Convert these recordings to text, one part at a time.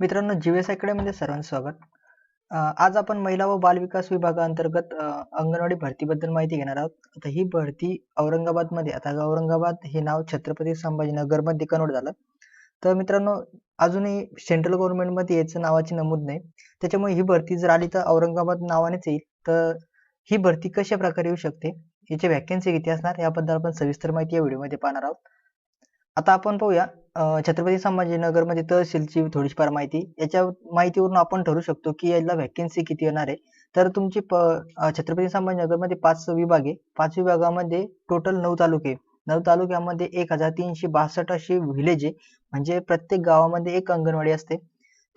मित्रांनो जीवेस अकॅडमीमध्ये सर्वांचं स्वागत. आज आपण महिला व बालविकास विभागाअंतर्गत अंगणवाडी भरतीबद्दल माहिती घेणार आहोत. आता ही भरती औरंगाबादमध्ये आता औरंगाबाद हे नाव छत्रपती संभाजीनगरमध्ये कन्वर्ट झालं. तर मित्रांनो अजूनही सेंट्रल गव्हर्नमेंटमध्ये याचं नावाची नमूद नाही. त्याच्यामुळे ही भरती जर आली तर औरंगाबाद नावानेच येईल. तर ही भरती कशा प्रकारे येऊ शकते? याची व्हॅकन्सी किती असणार याबद्दल आपण सविस्तर माहिती या व्हिडिओमध्ये पाहणार आहोत. आता आपण पाहूया छत्रपती संभाजीनगरमध्ये तहसीलची थोडीफार माहिती. याच्या माहितीवरून आपण ठरवू शकतो की याला व्हॅकन्सी किती येणार आहे. तर तुमची प छत्रपती संभाजीनगरमध्ये पाच विभाग आहे. पाच विभागामध्ये टोटल नऊ तालुके नऊ तालुक्यामध्ये एक हजार तीनशे बासष्ट अशी व्हिलेज आहे. म्हणजे प्रत्येक गावामध्ये एक अंगणवाडी असते.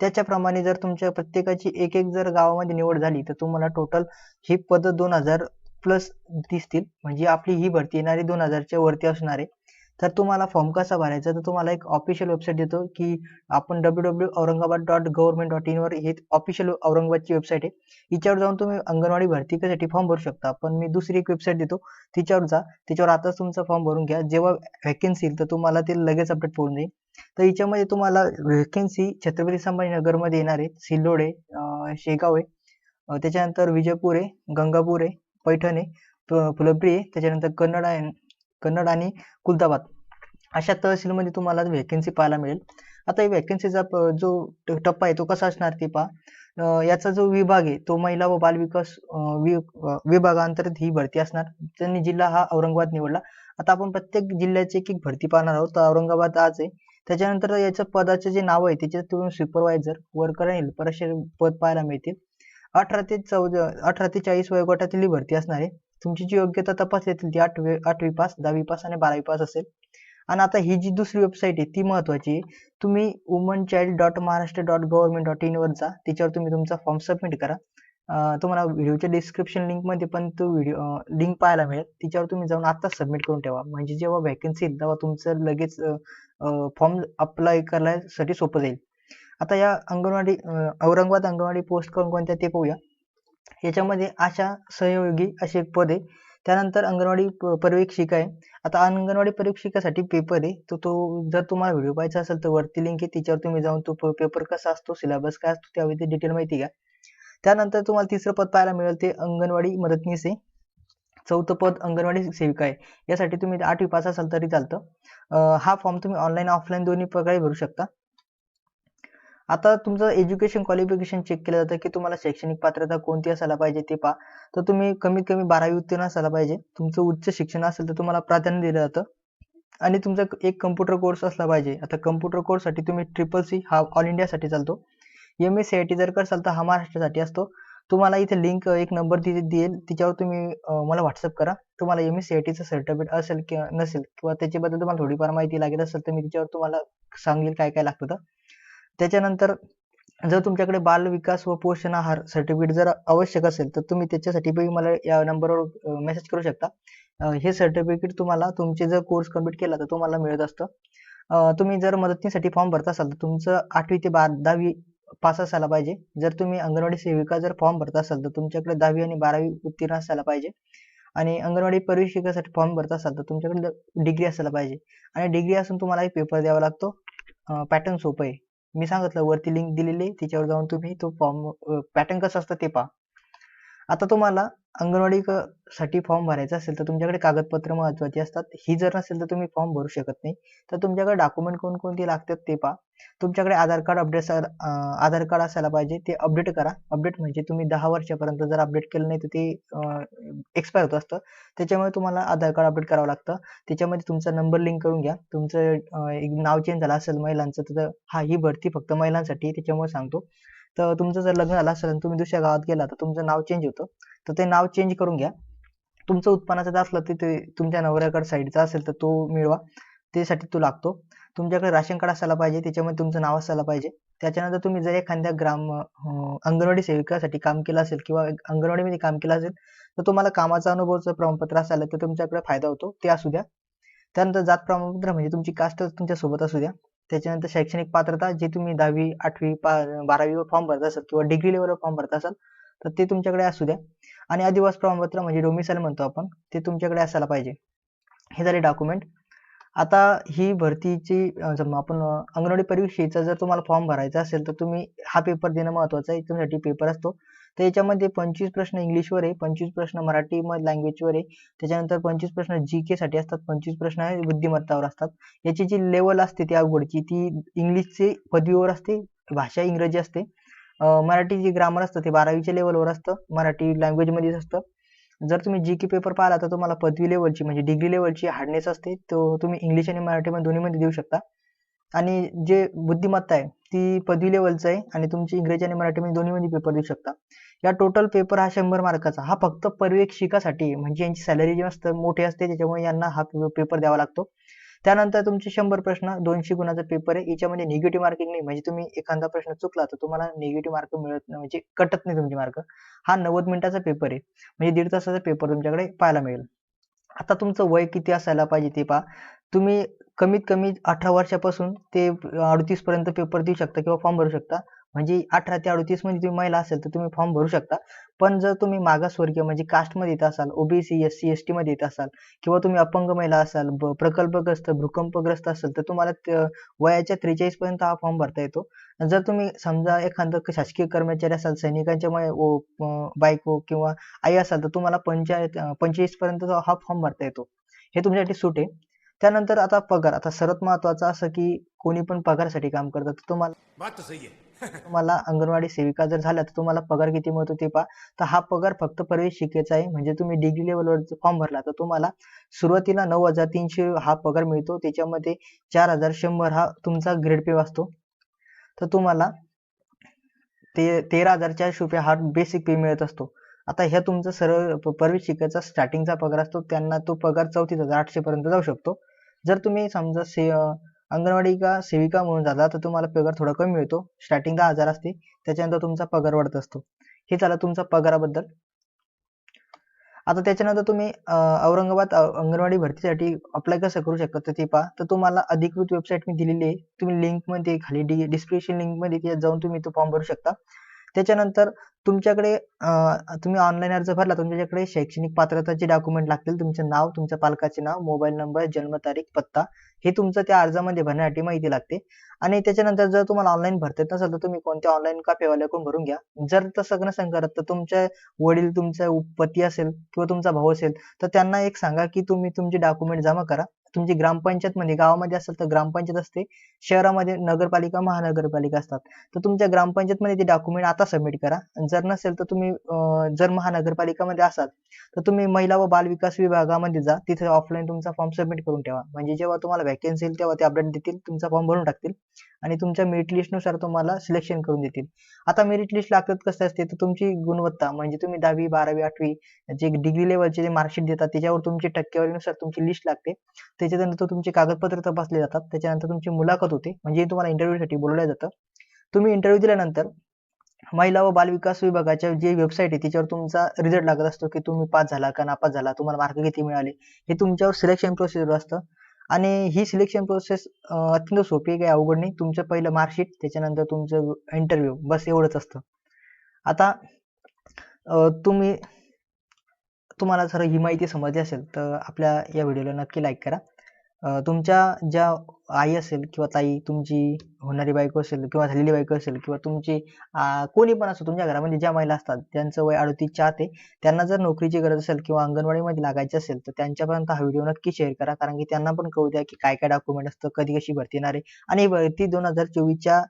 त्याच्याप्रमाणे जर तुमच्या प्रत्येकाची एक एक जर गावामध्ये निवड झाली तर तुम्हाला टोटल ही पद दोन हजार प्लस दिसतील. म्हणजे आपली ही भरती येणारी दोन हजारच्या वरती असणार आहे. तर तुम्हाला फॉर्म कसा भरायचा? तर तुम्हाला एक ऑफिशियल वेबसाईट देतो की आपण W W Aurangabad dot government dot इनवर हे ऑफिशियल औरंगाबादची वेबसाईट आहे. हिच्यावर जाऊन तुम्ही अंगणवाडी भरतीसाठी फॉर्म भरू शकता. पण मी दुसरी एक वेबसाईट देतो. तिच्यावर जा. तिच्यावर आताच तुमचा फॉर्म भरून घ्या. जेव्हा व्हॅकन्सी येईल तर तुम्हाला ते लगेच अपडेट पडून जाईल तर हिच्यामध्ये तुम्हाला व्हॅकन्सी छत्रपती संभाजीनगरमध्ये येणार आहे सिल्लोड आहे शेगाव आहे. त्याच्यानंतर विजयपूर आहे गंगापूर आहे पैठण आहे फ- फुलंब्री आहे. त्याच्यानंतर कन्नड आहे कन्नड आणि कुलदाबाद अशा तहसीलमध्ये तुम्हाला व्हॅकन्सी पाहायला मिळेल. आता व्हॅकन्सीचा जो टप्पा आहे तो कसा असणार ते पहा. याचा जो विभाग आहे तो महिला व बाल विकास विभागांतर्गत ही भरती असणार. त्यांनी जिल्हा हा औरंगाबाद निवडला. आता आपण प्रत्येक जिल्ह्याची एक एक भरती पाहणार आहोत. तर औरंगाबाद आज आहे. त्याच्यानंतर याचं पदाचे जे नाव आहे त्याच्यात तुम्ही सुपरवायझर वर्कर आणि हेल्पर असे पद पाहायला मिळतील. अठरा ते चौदा अठरा ते चाळीस वयोगटातील ही भरती असणार आहे. तुमची जी योग्यता तपासली जातील ती आठवी आठवी पास दहावी पास आणि बारावी पास असेल. आणि आता ही जी दुसरी वेबसाईट आहे ती महत्वाची आहे. तुम्ही woman child dot Maharashtra dot government dot in वर जा. त्याच्यावर तुम्ही तुमचा फॉर्म सबमिट करा. तुम्हाला व्हिडिओच्या डिस्क्रिप्शन लिंकमध्ये पण तो व्हिडिओ लिंक पाहायला मिळेल. तिच्यावर तुम्ही जाऊन आत्ताच सबमिट करून ठेवा. म्हणजे जेव्हा व्हॅकन्सी येईल तेव्हा तुमचं लगेच फॉर्म अप्लाय करण्यासाठी सोपं जाईल. आता या अंगणवाडी औरंगाबाद अंगणवाडी पोस्ट कोणकोणत्या ते पाहूया. याच्यामध्ये आशा सहयोगी असे एक पद. आहे त्यानंतर अंगणवाडी परीक्षिका पर्यवेक्षिका आहे. आता अंगणवाडी पर्यवेक्षिकासाठी पेपर आहे. तो तो जर तुम्हाला व्हिडिओ पाहायचा असेल तर वरती लिंक आहे. तिच्यावर तुम्ही जाऊन तो पेपर कसा असतो सिलेबस काय असतो त्यावेळी डिटेल माहिती घ्या. त्यानंतर तुम्हाला तिसरं पद पाहायला मिळेल. ते अंगणवाडी मदतनीस आहे. चौथं पद अंगणवाडी सेविका आहे. यासाठी तुम्ही आठवी पास असाल तरी चालतं. हा फॉर्म तुम्ही ऑनलाईन ऑफलाईन दोन्ही प्रकारे भरू शकता. आता तुमचं एज्युकेशन क्वालिफिकेशन चेक केलं जातं की तुम्हाला शैक्षणिक पात्रता कोणती असायला पाहिजे ते पहा. तर तुम्ही कमीत कमी बारावी उत्तीर्ण असायला पाहिजे. तुमचं उच्च शिक्षण असेल तर तुम्हाला प्राधान्य दिलं जातं. आणि तुमचा एक कम्प्युटर कोर्स असला पाहिजे. आता कम्प्युटर कोर्ससाठी तुम्ही ट्रिपल सी हा ऑल इंडियासाठी चालतो. M S C I T जर करसाल तर हा महाराष्ट्रासाठी असतो. तुम्हाला इथे लिंक एक नंबर तिथे देईल. तिच्यावर तुम्ही मला व्हॉट्सअप करा. तुम्हाला एम एस सी आय टीचं सर्टिफिकेट असेल किंवा नसेल किंवा त्याच्याबद्दल तुम्हाला थोडीफार माहिती लागेल असेल तर मी तिच्यावर तुम्हाला सांगेल काय काय लागतं. तर त्याच्यानंतर जर तुमच्याकडे बाल विकास व पोषण आहार सर्टिफिकेट जर आवश्यक असेल तर तुम्ही त्याच्यासाठी मला या नंबरवर मेसेज करू शकता. हे सर्टिफिकेट तुम्हाला तुमचे जर कोर्स कंप्लीट केला तर तुम्हाला मिळत असतं. तुम्ही जर मदतीसाठी फॉर्म भरत असाल तर तुमचं आठवी ते बार दहावी पास असायला पाहिजे. जर तुम्ही अंगणवाडी सेविका जर फॉर्म भरत असाल तर तुमच्याकडे दहावी आणि बारावी उत्तीर्ण असायला पाहिजे. आणि अंगणवाडी परिशिकासाठी फॉर्म भरत असाल तर तुमच्याकडे डिग्री असायला पाहिजे. आणि डिग्री असून तुम्हाला एक पेपर द्यावा लागतो. पॅटर्न सोपं आहे. मी सांगितलं वरती लिंक दिलेली आहे तिच्यावर जाऊन तुम्ही तो फॉर्म पॅटर्न कसं असतं ते पहा. आता तुम्हाला अंगणवाडी साठी फॉर्म भरायचा असेल तर तुमच्याकडे कागदपत्र महत्वाची असतात. ही जर नसेल तर तुम्ही फॉर्म भरू शकत नाही. तर तुमच्याकडे डॉक्युमेंट कोणकोणती लागतात ते पहा. तुमच्याकडे Aadhaar card update Aadhaar card असायला पाहिजे ते अपडेट करा. अपडेट म्हणजे तुम्ही दहा वर्षापर्यंत जर अपडेट केलं नाही तर ते एक्सपायर होत असतं. त्याच्यामुळे तुम्हाला आधार कार्ड अपडेट करावं लागतं. त्याच्यामध्ये तुमचा नंबर लिंक करून घ्या. तुमचं एक नाव चेंज झालं असेल महिलांचं तर हा ही भरती फक्त महिलांसाठी त्याच्यामुळे सांगतो. तर तुमचं जर लग्न झालं असेल तुम्ही दुसऱ्या गावात गेला तर तुमचं नाव चेंज होतं. तर ते नाव चेंज करून घ्या. तुमचं उत्पन्नाचं दाखला ते ते तुमच्या नवऱ्याकडे साईडचा असेल तर तो मिळवा. त्यासाठी तो लागतो. तुमच्याकडे राशन कार्ड असायला पाहिजे त्याच्यामध्ये तुमचं नाव असायला पाहिजे. त्याच्यानंतर तुम्ही जर एखाद्या ग्राम अंगणवाडी सेविकासाठी काम केलं असेल किंवा अंगणवाडीमध्ये काम केलं असेल तर तुम्हाला कामाचा अनुभवचं प्रमाणपत्र असायला तर तुमच्याकडे फायदा होतो. ते असू द्या. त्यानंतर जात प्रमाणपत्र म्हणजे तुमची कास्ट तुमच्यासोबत असू द्या. त्याच्यानंतर शैक्षणिक पात्रता जे तुम्ही दहावी आठवी बारावीवर फॉर्म भरत असाल किंवा डिग्री लेवलवर फॉर्म भरत असाल तर ते तुमच्याकडे असू द्या. आणि आदिवास प्रमाणपत्र म्हणजे डोमिसाईल म्हणतो आपण ते तुमच्याकडे असायला पाहिजे. हे झाले डॉक्युमेंट आता ही भरतीची आपण अंगणवाडी परीक्षेचा जर तुम्हाला फॉर्म भरायचा असेल तर तुम्ही हा पेपर देणं महत्वाचं आहे. तुमच्यासाठी पेपर असतो. तर याच्यामध्ये पंचवीस प्रश्न इंग्लिशवर आहे पंचवीस प्रश्न मराठी लँग्वेजवर आहे. त्याच्यानंतर पंचवीस प्रश्न जी के साठी असतात पंचवीस प्रश्न बुद्धिमत्तावर असतात. याची जी लेवल असते ती अवघडची ती इंग्लिशची पदवीवर असते भाषा इंग्रजी असते. मराठी जे ग्रामर असतं ते बारावीच्या लेवलवर असतं. मराठी लँग्वेजमध्येच असतं. जर तुम्ही जी के पेपर पाहिला तर तुम्हाला पदवी लेवलची म्हणजे डिग्री लेवलची हार्डनेस असते. तो तुम्ही इंग्लिश आणि मराठीमध्ये दोन्हीमध्ये देऊ शकता. आणि जे बुद्धिमत्ता आहे ती पदवी लेवलचं आहे आणि तुमची इंग्रजी आणि मराठीमध्ये दोन्हीमध्ये पेपर देऊ शकता. या टोटल पेपर हा शंभर मार्काचा हा फक्त पर्यवेक्षिकासाठी म्हणजे यांची सॅलरी जी असते मोठी असते त्याच्यामुळे यांना हा पेपर द्यावा लागतो. त्यानंतर तुमचे शंभर प्रश्न दोनशे गुणाचा पेपर आहे. याच्यामध्ये निगेटिव्ह मार्किंग नाही. म्हणजे तुम्ही एखादा प्रश्न चुकला तर तुम्हाला निगेटिव्ह मार्क मिळत नाही. म्हणजे कटत नाही तुमचे मार्क हा नव्वद मिनिटाचा पेपर आहे. म्हणजे दीड तासाचा पेपर तुमच्याकडे पाहायला मिळेल. आता तुमचं वय किती असायला पाहिजे ते पहा. तुम्ही कमीत कमी अठरा वर्षापासून ते अडतीस पर्यंत पेपर देऊ शकता किंवा फॉर्म भरू शकता. म्हणजे अठरा ते अडतीसमध्ये तुम्ही महिला असेल तर तुम्ही फॉर्म भरू शकता. पण जर तुम्ही मागासवर्गीय म्हणजे कास्टमध्ये येत असाल OBC S C S T मध्ये येत असाल किंवा तुम्ही अपंग महिला असाल प्रकल्पग्रस्त भूकंपग्रस्त असाल तर तुम्हाला वयाच्या त्रेचाळीस पर्यंत हा फॉर्म भरता येतो. जर तुम्ही समजा एखादं शासकीय कर्मचारी असाल सैनिकांच्या बायको किंवा आई असाल तर तुम्हाला पंचायत पंचेचाळीस पर्यंत हा फॉर्म भरता येतो. हे तुमच्यासाठी सूट आहे. त्यानंतर आता पगार. आता सर्वात महत्वाचं असं की कोणी पण पगारासाठी काम करतात तुम्हाला तुम्हाला अंगणवाडी सेविका जर झाल्या तर तुम्हाला पगार किती मिळतो ते पहा. तर हा पगार फक्त प्रवेश शिकायचा आहे. म्हणजे तुम्ही डिग्री लेवलवर फॉर्म भरला तर तुम्हाला सुरुवातीला नऊ हजार तीनशे हा पगार मिळतो. त्याच्यामध्ये चार हजार शंभर हा तुमचा ग्रेड पे असतो तर तुम्हाला ते तेरा हजार चारशे रुपये हा बेसिक पे मिळत असतो. आता ह्या तुमचा सरळ परवेश शिकायचा स्टार्टिंगचा पगार असतो. त्यांना तो पगार चौतीस हजार आठशे पर्यंत जाऊ शकतो. जर तुम्ही समजा से अंगणवाडी का सेविका म्हणून झाला तर तुम्हाला पगार थोडा कमी मिळतो. स्टार्टिंग दहा हजार असते त्याच्यानंतर तुमचा पगार वाढत असतो. हे झालं तुमचा पगाराबद्दल. आता त्याच्यानंतर तुम्ही औरंगाबाद अंगणवाडी भरतीसाठी अप्लाय कसं करू शकता तर ते पहा. तर तुम्हाला अधिकृत वेबसाईट मी दिलेली आहे. तुम्ही लिंकमध्ये खाली डिस्क्रिप्शन लिंकमध्ये जाऊन तुम्ही तो फॉर्म भरू शकता. त्याच्यानंतर तुमच्याकडे तुम्ही ऑनलाईन अर्ज भरला तुमच्याकडे शैक्षणिक पात्रताचे डॉक्युमेंट लागतील. तुमचे नाव तुमच्या पालकाचे नाव मोबाईल नंबर जन्मतारीख पत्ता हे तुमचं त्या अर्जामध्ये भरण्यासाठी माहिती लागते. आणि त्याच्यानंतर जर तुम्हाला ऑनलाईन भरता येत नसेल तर तुम्ही कोणत्या ऑनलाईन काफेवाल्याकडून भरून घ्या. जर तसं नसेल करत तर तुमचे वडील तुमचा पती असेल किंवा तुमचा भाऊ असेल तर त्यांना एक सांगा की तुम्ही तुमचे डॉक्युमेंट जमा करा. तुमची ग्रामपंचायत म्हणजे गावामध्ये असेल तर ग्रामपंचायत असते शहरामध्ये नगरपालिका महानगरपालिका असतात. तर तुमच्या ग्रामपंचायत मध्ये ते डॉक्युमेंट आता सबमिट करा. जर नसेल तर तुम्ही जर महानगरपालिकामध्ये असाल तर तुम्ही महिला व बाल विकास विभागामध्ये जा. तिथे ऑफलाईन तुमचा फॉर्म सबमिट करून ठेवा. म्हणजे जेव्हा तुम्हाला वॅकन्सी येईल तेव्हा ते अपडेट देतील तुमचा फॉर्म भरून टाकतील. आणि तुमच्या मेरिट लिस्टनुसार तुम्हाला सिलेक्शन करून देतील. आता मेरिट लिस्ट लागत कसं असते? तर तुमची गुणवत्ता म्हणजे तुम्ही दहावी बारावी आठवी जे डिग्री लेवलचे जे मार्कशीट देतात त्याच्यावर तुमची टक्केवारीनुसार तुमची लिस्ट लागते. त्याच्यानंतर तुमचे कागदपत्र तपासले जातात. त्याच्यानंतर तुमची मुलाखत होते म्हणजे तुम्हाला इंटरव्ह्यूसाठी बोलवलं जातं. तुम्ही इंटरव्ह्यू दिल्यानंतर महिला व बाल विकास विभागाच्या जे वेबसाईट आहे त्याच्यावर तुमचा रिझल्ट लागत असतो की तुम्ही पास झाला का नापास झाला तुम्हाला मार्क किती मिळाले हे तुमच्यावर सिलेक्शन प्रोसेस असतं. आणि ही सिलेक्शन प्रोसेस अत्यंत सोपी काही अवघड नाही. तुमचं पहिलं मार्कशीट त्याच्यानंतर तुमचं इंटरव्ह्यू बस एवढंच असतं. आता तुम्ही तुम्हाला जर ही माहिती समजली असेल तर आपल्या या व्हिडिओला नक्की लाईक करा. तुमच्या ज्या आई असेल किंवा ताई तुमची होणारी बायको असेल किंवा झालेली बायको असेल किंवा तुमची कोणी पण असो तुमच्या घरामध्ये ज्या महिला असतात ज्यांचं वय अडतीस आहे त्यांना जर नोकरीची गरज असेल किंवा अंगणवाडीमध्ये लागायची असेल तर त्यांच्यापर्यंत हा व्हिडिओ नक्की शेअर करा. कारण की त्यांना पण कळू द्या की काय काय डॉक्युमेंट असतं कधी कशी भरती येणार आहे. आणि भरती दोन हजार चोवीसच्या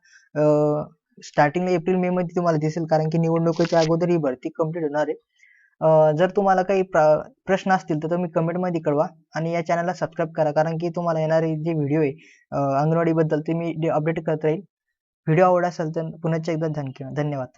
स्टार्टिंगला एप्रिल मे मध्ये तुम्हाला दिसेल. कारण की निवडणुकीच्या अगोदर ही भरती कंप्लीट होणार आहे. जर तुम्हाला काही प्रश्न असतील तर तुम्ही कमेंटमध्ये कळवा आणि या चॅनलला सबस्क्राईब करा. कारण की तुम्हाला येणारे जे व्हिडिओ आहे अंगणवाडी बद्दल ते मी अपडेट करत राहील. व्हिडिओ आवडला असेल तर पुन्हा एकदा धन्यवाद.